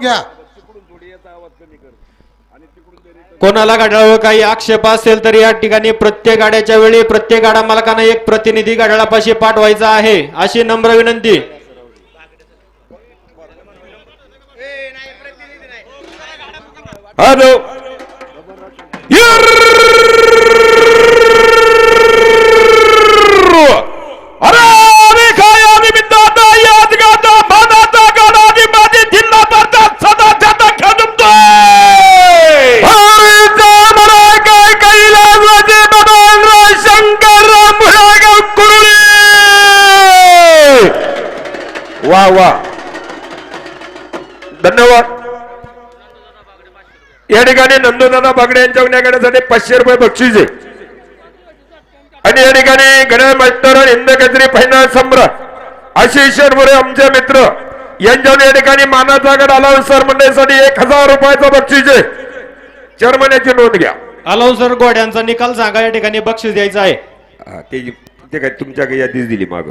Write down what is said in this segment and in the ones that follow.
घ्या. कोणाला गाड्यावर काही आक्षेप असेल तर या ठिकाणी प्रत्येक गाड्याच्या वेळी प्रत्येक गाडा मालकानं एक प्रतिनिधी गाड्यापाशी पाठवायचा आहे. अशी नम्र विनंती. हॅलो. वा वा. धन्यवाद. या ठिकाणी नंदुदादा बागडे यांच्या गुन्हेगारासाठी पाचशे रुपये बक्षीस आहे. आणि या ठिकाणी गणेश मास्टर हिंद केसरी फायनल सम्राट आशिष शर्मरे आमचे मित्र यांच्यावर या ठिकाणी मानाचा गड आला सर मंडळीसाठी एक हजार रुपयाचं बक्षीस आहे. चेअरमन नोंद घ्या. अलाउन्सर गोड्यांचा निकाल सांगा या ठिकाणी बक्षीस द्यायचं आहे. ते काय तुमच्या काही यादीच दिली माग.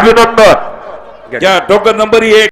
अभिनंदन. या टोकन नंबर एक.